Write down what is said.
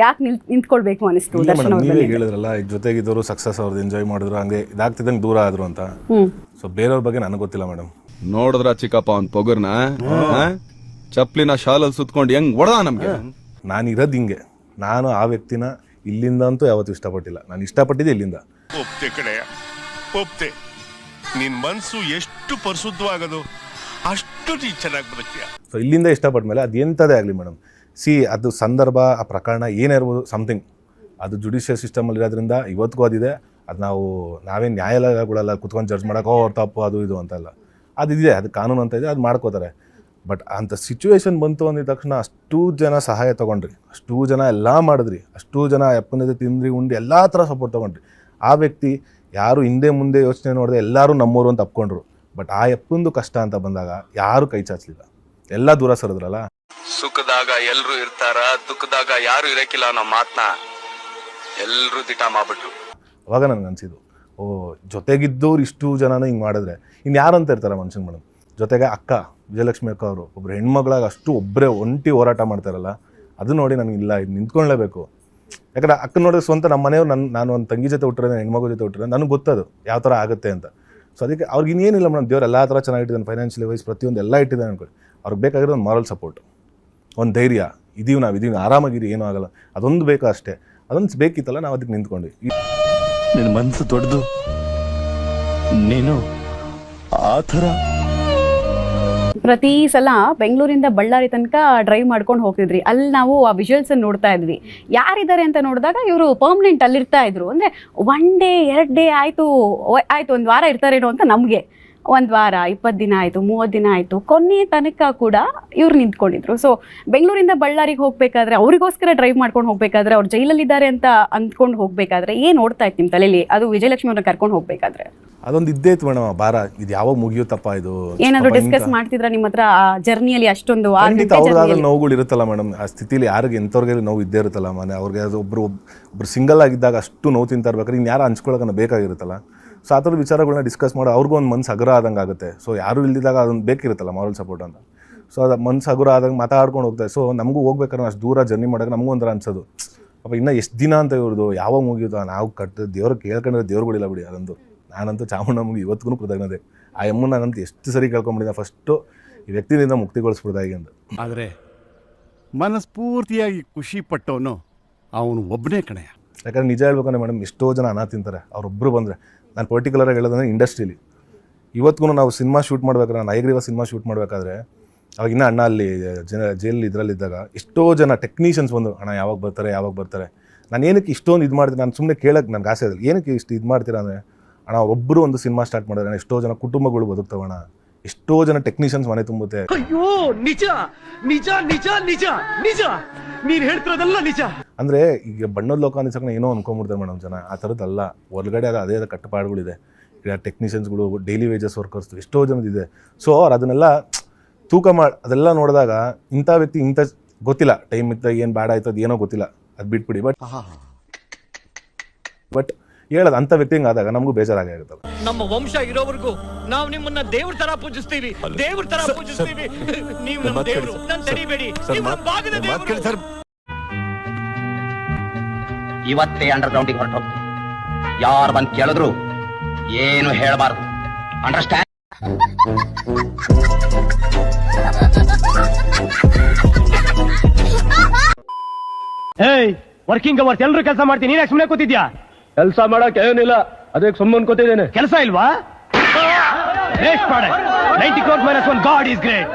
ಯಾಕೆ ನಿಲ್ ನಿಂತ್ಕೊಳ್ಬೇಕು ಅನಿಸ್ತು ಇಲ್ಲ ದರ್ಶನ್ ಮೇಡಮ್ ಅವ್ರ ನೀವೇ? ಹೇಳಿದ್ರಲ್ಲ ಈಗ ಜೊತೆಗಿದ್ದವರು ಸಕ್ಸಸ್ ಅವ್ರದ್ದು ಎಂಜಾಯ್ ಮಾಡಿದ್ರು ಹಂಗೆ ಇದಾಗ್ತಿದ್ದಂಗೆ ದೂರ ಆದ್ರು ಅಂತ. ಸೊ ಬೇರೆಯವ್ರ ಬಗ್ಗೆ ನನಗೆ ಗೊತ್ತಿಲ್ಲ ಮೇಡಮ್ ನೋಡಿದ್ರ ಚಿಕ್ಕಪ್ಪ ಅವ್ನ್ ಪೊಗರ್ನ? ಚಪ್ಲಿನ ಶಾಲಲ್ಲಿ ಸುತ್ಕೊಂಡು ಹೆಂಗ್ ಒಡದ ನಮ್ಗೆ? ನಾನು ಇರೋದು ಹಿಂಗೆ. ನಾನು ಆ ವ್ಯಕ್ತಿನ ಇಲ್ಲಿಂದ ಅಂತೂ ಯಾವತ್ತೂ ಇಷ್ಟಪಟ್ಟಿಲ್ಲ. ನಾನು ಇಷ್ಟಪಟ್ಟಿದ್ದೆ ಇಲ್ಲಿಂದ. ಒಪ್ತೆ ಕಡೆಯ ಒಪ್ತೆ. ನಿನ್ ಮನ್ಸು ಎಷ್ಟು ಪರಿಶುದ್ಧವಾಗದು ಅಷ್ಟು ನೀ ಚೆನ್ನಾಗಿ ಬರುತ್ತೆ ಸೊ ಇಲ್ಲಿಂದ ಇಷ್ಟಪಟ್ಟ ಮೇಲೆ ಅದು ಎಂಥದೇ ಆಗಲಿ ಮೇಡಮ್ ಸಿ, ಅದು ಸಂದರ್ಭ, ಆ ಪ್ರಕರಣ ಏನೇ ಇರ್ಬೋದು ಸಮಥಿಂಗ್ ಅದು ಜುಡಿಷಿಯಲ್ ಸಿಸ್ಟಮಲ್ಲಿ ಇರೋದ್ರಿಂದ ಇವತ್ತಿಗೂ ಅದಿದೆ. ಅದು ನಾವು ನಾವೇನು ನ್ಯಾಯಾಲಯಗಳೆಲ್ಲ ಕುತ್ಕೊಂಡು ಜಡ್ಜ್ ಮಾಡೋಕೆ ಅವ್ರ ತಪ್ಪು, ಅದು ಇದು ಅಂತಲ್ಲ ಇದೆ ಅದು ಕಾನೂನು ಅಂತ ಇದೆ, ಅದು ಮಾಡ್ಕೋತಾರೆ. ಬಟ್ ಅಂಥ ಸಿಚುವೇಶನ್ ಬಂತು ಅಂದಿದ ತಕ್ಷಣ ಅಷ್ಟು ಜನ ಸಹಾಯ ತೊಗೊಂಡ್ರಿ. ಅಷ್ಟು ಜನ ಎಲ್ಲ ಮಾಡಿದ್ರಿ. ಅಷ್ಟು ಜನ ಅಪ್ಪನ ಜೊತೆ ತಿಂದ್ರಿ, ಉಂಡು, ಎಲ್ಲ ಥರ ಸಪೋರ್ಟ್ ತೊಗೊಂಡ್ರಿ. ಆ ವ್ಯಕ್ತಿ ಯಾರು ಹಿಂದೆ ಮುಂದೆ ಯೋಚನೆ ನೋಡಿದೆ ಎಲ್ಲರೂ ನಮ್ಮೋರು ಅಂತ ಅಪ್ಕೊಂಡ್ರು. ಬಟ್ ಆ ಎಪ್ಪಂದು ಕಷ್ಟ ಅಂತ ಬಂದಾಗ ಯಾರು ಕೈ ಚಾಚಲಿಲ್ಲ. ಎಲ್ಲ ದೂರ ಸರಿದ್ರಲ್ಲ ಸುಖದಾಗ ಎಲ್ರು ಇರ್ತಾರ ದುಃಖದಾಗ ಯಾರು ಇರಕ್ಕಿಲ್ಲ ಅನ್ನೋ ಮಾತ್ನ ಎಲ್ರು ದಿಟ ಮಾಡ್ಬಿಟ್ರು. ಅವಾಗ ನನಗೆ ಅನಿಸಿದ್ದು ಓ ಜೊತೆಗಿದ್ದವ್ರು ಇಷ್ಟು ಜನನ ಹಿಂಗೆ ಮಾಡಿದ್ರೆ. ಇನ್ನು ಯಾರು ಅಂತ ಇರ್ತಾರೆ ಮನುಷ್ಯನ ಮೇಡಮ್ ಜೊತೆಗೆ ಅಕ್ಕ ವಿಜಯಲಕ್ಷ್ಮಿ ಅಕ್ಕ ಅವರು ಒಬ್ರು ಹೆಣ್ಮಗಳಾಗ ಅಷ್ಟು ಒಬ್ಬರೇ ಒಂಟಿ ಹೋರಾಟ ಮಾಡ್ತಾರಲ್ಲ ಅದು ನೋಡಿ ನನಗೆ ಇಲ್ಲ ಇದು ನಿಂತ್ಕೊಳ್ಳೇಬೇಕು ಯಾಕಂದ್ರೆ ಅಕ್ಕ ನೋಡಿದ್ರೆ ಸ್ವಂತ ನಮ್ಮ ಮನೆಯವ್ರು ನನ್ನ ನಾನು ಒಂದು ತಂಗಿ ಜೊತೆ ಹುಟ್ಟಿರೋದು ಹೆಣ್ಮಗು ಜೊತೆ ಹುಟ್ಟಿರೋದು ನನಗೆ ಗೊತ್ತದು ಯಾವ ಥರ ಆಗುತ್ತೆ ಅಂತ. ಸೊ ಅದಕ್ಕೆ ಅವ್ರಿಗೆ ಇನ್ನೇನಿಲ್ಲ ಮೇಡಮ್ ದೇವ್ರು ಎಲ್ಲ ಥರ ಚೆನ್ನಾಗಿಟ್ಟಿದ್ದಾನೆ ಫೈನಾನ್ಷಿಯಲಿ ವೈಸ್ ಪ್ರತಿಯೊಂದು ಎಲ್ಲ ಇಟ್ಟಿದ್ದಾನೆ ಅನ್ಕೊಳ್ಳಿ. ಅವ್ರಿಗೆ ಬೇಕಾಗಿರೋ ಒಂದು ಮಾರಲ್ ಸಪೋರ್ಟ್ ಒಂದು ಧೈರ್ಯ, ಇದೀವಿ ನಾವು, ಇದೀವಿ ಆರಾಮಾಗಿರಿ, ಏನೂ ಆಗಲ್ಲ. ಅದೊಂದು ಬೇಕು ಅಷ್ಟೇ. ಅದೊಂದು ಬೇಕಿತ್ತಲ್ಲ ನಾವು ಅದಕ್ಕೆ ನಿಂತ್ಕೊಂಡ್ವಿ. ನಿನ್ನ ಮನಸ್ಸು ದೊಡ್ಡದು ನೀನು ಆ ಥರ ಪ್ರತಿ ಸಲ ಬೆಂಗಳೂರಿಂದ ಬಳ್ಳಾರಿ ತನಕ ಡ್ರೈವ್ ಮಾಡ್ಕೊಂಡು ಹೋಗ್ತಿದ್ರಿ. ಅಲ್ಲಿ ನಾವು ಆ ವಿಜುವಲ್ಸ್ ನೋಡ್ತಾ ಇದ್ವಿ. ಯಾರಿದ್ದಾರೆ ಅಂತ ನೋಡಿದಾಗ ಇವರು ಪರ್ಮನೆಂಟ್ ಅಲ್ಲಿರ್ತಾ ಇದ್ರು. ಅಂದ್ರೆ ಒನ್ ಡೇ ಎರಡು ಡೇ ಆಯ್ತು ಆಯ್ತು, ಒಂದ್ ವಾರ ಇರ್ತಾರೇನೋ ಅಂತ ನಮಗೆ. ಒಂದು ವಾರ ಇಪ್ಪತ್ತು ದಿನ ಆಯಿತು ಮೂವತ್ತು ದಿನ ಆಯಿತು ಕೊನೆ ತನಕ ಕೂಡ ಇವ್ರು ನಿಂತ್ಕೊಂಡಿದ್ರು. ಸೊ ಬೆಂಗಳೂರಿಂದ ಬಳ್ಳಾರಿಗೆ ಹೋಗಬೇಕಾದ್ರೆ ಅವರಿಗೋಸ್ಕರ ಡ್ರೈವ್ ಮಾಡ್ಕೊಂಡು ಹೋಗಬೇಕಾದ್ರೆ ಅವ್ರು ಜೈಲಲ್ಲಿದ್ದಾರೆ ಅಂತ ಅಂದ್ಕೊಂಡು ಹೋಗಬೇಕಾದ್ರೆ ಏನು ನೋಡ್ತಾ ಇತ್ತು ನಿಮ್ಮ ತಲೆಯಲ್ಲಿ ಅದು ವಿಜಯಲಕ್ಷ್ಮಿ ಅವ್ರನ್ನ ಕರ್ಕೊಂಡು ಹೋಗಬೇಕಾದ್ರೆ. ಅದೊಂದು ಇದ್ದೇ ಇತ್ತು ಮೇಡಮ್ ಬಾರ ಇದು ಯಾವಾಗ ಮುಗಿಯುತ್ತಪ್ಪ ಇದು? ಏನಾದರೂ ಡಿಸ್ಕಸ್ ಮಾಡ್ತಿದ್ರ ನಿಮ್ಮ ಹತ್ರ ಆ ಜರ್ನಿಯಲ್ಲಿ ಅಷ್ಟೊಂದು ಖಂಡಿತ ಅವ್ರದಾದ ನೋವುಗಳು ಇರುತ್ತಲ್ಲ ಮೇಡಮ್. ಆ ಸ್ಥಿತಿಲಿ ಯಾರಿಗೆ ಎಂಥವ್ರಿಗೆ ನೋವು ಇದ್ದೇ ಇರುತ್ತಲ್ಲ ಮನೆ. ಅವ್ರಿಗೆ ಅದು ಒಬ್ರು ಒಬ್ಬರು ಒಬ್ರು ಸಿಂಗಲ್ ಆಗಿದ್ದಾಗ ಅಷ್ಟು ನೋವು ತಿಂತಾ ಇರ್ಬೇಕಾದ್ರೆ ಇನ್ನು ಯಾರು ಹಂಚ್ಕೊಳ್ಳೋಕೆ ಬೇಕಾಗಿರುತ್ತಲ್ಲ? ಸೊ ಆ ಥರದ ವಿಚಾರಗಳನ್ನ ಡಿಸ್ಕಸ್ ಮಾಡಿ ಅವ್ರಿಗೂ ಒಂದು ಮನ್ಸು ಹಗುರ ಆದಂಗೆ ಆಗುತ್ತೆ. ಸೊ ಯಾರು ಇಲ್ದಿದ್ದಾಗ ಅದೊಂದು ಬೇಕಿರುತ್ತಲ್ಲ ಮಾರಲ್ ಸಪೋರ್ಟ್ ಅಂತ. ಸೊ ಅದು ಮನ್ಸು ಹಗುರ ಆದಂಗೆ ಮಾತಾಡ್ಕೊಂಡು ಹೋಗ್ತಾರೆ. ಸೊ ನಮಗೂ ಹೋಗ್ಬೇಕಾದ್ರೆ ಅಷ್ಟು ದೂರ ಜರ್ನಿ ಮಾಡೋಕೆ ನಮಗೂ ಒಂಥರ ಅನ್ಸೋದು. ಅಪ್ಪ ಇನ್ನೂ ಎಷ್ಟು ದಿನ ಅಂತ ಇವ್ರದ್ದು ಯಾವಾಗ ಮುಗಿಯೋದು? ನಾವು ಕಟ್ಟ ದೇವ್ರಿಗೆ ಕೇಳ್ಕೊಂಡ್ರೆ ದೇವ್ರುಗಳಿಲ್ಲ ಬಿಡಿ ಅದಂತೂ ನಾನಂತೂ ಚಾಮುಂಡಮ್ಮಗೆ ಇವತ್ತಿಗೂ ಕೃತಜ್ಞತೆ. ಆ ಎಮ್ಮನ್ನ ನಾನಂತೂ ಎಷ್ಟು ಸರಿ ಕೇಳ್ಕೊಂಬಿಟ್ಟಿದ್ದೆ ಫಸ್ಟು ಈ ವ್ಯಕ್ತಿನಿಂದ ಮುಕ್ತಿಗೊಳಿಸ್ಬಿಡ್ದಾಗಿ ಅಂತ ಆದರೆ ಮನಸ್ಫೂರ್ತಿಯಾಗಿ ಖುಷಿ ಪಟ್ಟವನು ಅವನು ಒಬ್ಬನೇ ಕಣೆಯ ಯಾಕಂದ್ರೆ ನಿಜ ಹೇಳ್ಬೇಕಂದ್ರೆ ಮೇಡಮ್ ಎಷ್ಟೋ ಜನ ಅನಾ ತಿಂತಾರೆ ಅವ್ರೊಬ್ಬರು ಬಂದರೆ ನಾನು ಪರ್ಟಿಕ್ಯುಲರಾಗಿ ಹೇಳೋದಂದ್ರೆ ಇಂಡಸ್ಟ್ರೀಲಿ ಇವತ್ತಿಗೂ ನಾವು ಸಿನಿಮಾ ಶೂಟ್ ಮಾಡ್ಬೇಕಾದ್ರೆ, ನಾನು ಐಗ್ರೀವ ಸಿನಿಮಾ ಶೂಟ್ ಮಾಡಬೇಕಾದ್ರೆ, ಅವಾಗ ಇನ್ನೂ ಅಣ್ಣ ಅಲ್ಲಿ, ಜನ ಜೈಲ್ ಇದರಲ್ಲಿದ್ದಾಗ ಎಷ್ಟೋ ಜನ ಟೆಕ್ನಿಷಿಯನ್ಸ್ ಬಂದು, ಅಣ್ಣ, ಯಾವಾಗ ಬರ್ತಾರೆ ಯಾವಾಗ ಬರ್ತಾರೆ? ನಾನು ಏನಕ್ಕೆ ಇಷ್ಟೊಂದು ಇದು ಮಾಡ್ತೀನಿ? ನಾನು ಸುಮ್ಮನೆ ಕೇಳಕ್ಕೆ ನನಗೆ ಆಸೆ ಇದೆ ಏನಕ್ಕೆ ಇಷ್ಟು ಇದು ಮಾಡ್ತೀರಾ ಅಂದರೆ, ಅಣ್ಣ ಒಬ್ಬರು ಒಂದು ಸಿನಿಮಾ ಸ್ಟಾರ್ಟ್ ಮಾಡಿದ್ರೆ ಎಷ್ಟೋ ಜನ ಕುಟುಂಬಗಳು ಬದುಕ್ತವಣ್ಣ. ಎಷ್ಟೋ ಜನ ಟೆಕ್ನಿಷಿಯನ್ಸ್ ಮನೆ ತುಂಬುತ್ತೆ. ಅಯ್ಯೋ ನಿಜ ನಿಜ ನಿಜ ನಿಜ ನಿಜ. ನೀನ್ ಹೇಳ್ತಿರೋದೆಲ್ಲ ನಿಜ. ಅಂದ್ರೆ ಈಗ ಬಣ್ಣದ ಲೋಕ ಅಂದಿಸಕ್ಕೆ ಏನೋ ಅನ್ಕೊಂಡ್ಬಿಡ್ತಾರೆ ಮೇಡಮ್ ಜನ. ಆ ಥರದ್ದಲ್ಲ ಹೊರಗಡೆ ಅದು ಅದೇ ಕಟ್ಟುಪಾಡುಗಳಿದೆ. ಈಗ ಟೆಕ್ನಿಷಿಯನ್ಸ್ಗಳು ಡೈಲಿ ವೇಜಸ್ ವರ್ಕರ್ಸ್ ಎಷ್ಟೋ ಜನದಿದೆ ಸೊ ಅವ್ರು ಅದನ್ನೆಲ್ಲ ತೂಕ ಮಾಡಿ ಅದೆಲ್ಲ ನೋಡಿದಾಗ ಇಂಥ ವ್ಯಕ್ತಿ ಇಂಥ ಗೊತ್ತಿಲ್ಲ. ಟೈಮ್ ಇದ್ದಾಗ ಏನು ಬ್ಯಾಡ ಆಯ್ತು ಅದು ಏನೋ ಗೊತ್ತಿಲ್ಲ. ಅದು ಬಿಟ್ಬಿಡಿ. ಬಟ್ ಬಟ್ ಹೇಳೋದು ಅಂತ ವ್ಯಕ್ತಿ ಹಿಂಗೆ ಆದಾಗ ನಮಗೂ ಬೇಜಾರಾಗಿ ಆಗುತ್ತಲ್ಲ. ನಮ್ಮ ವಂಶ ಇರೋವರೆಗೂ ನಾವು ನಿಮ್ಮನ್ನ ದೇವ್ರ ತರ ಪೂಜಿಸ್ತೀವಿ ದೇವ್ರ ತರ ಪೂಜಿಸ್ತೀವಿ. ನೀವು ನಮ್ಮ ದೇವರು. ತಡಿಬೇಡಿ. ನೀವು ನಮ್ಮ ಭಾಗದ ದೇವರು. ಇವತ್ತೇ ಅಂಡರ್ ಗ್ರೌಂಡಿಗೆ ಹೊರಟು. ಯಾರು ಬಂದ್ ಕೇಳಿದ್ರು ಏನು ಹೇಳಬಾರ್ದು. ಅಂಡರ್ಸ್ಟ್ಯಾಂಡ್ ಏಯ್ ವರ್ಕಿಂಗ್ ಅವರ್ಸ್ ಎಲ್ಲರೂ ಕೆಲಸ ಮಾಡ್ತೀನಿ ನೀನ್ ಸುಮ್ಮನೆ ಕೂತಿದ್ಯಾ? ಕೆಲಸ ಮಾಡಕ್ ಏನಿಲ್ಲ. ಅದಕ್ಕೆ ಸುಮ್ಮನೆ ಕೊತಿದ್ದೇನೆ. ಕೆಲಸ ಇಲ್ವಾ? Minus god is great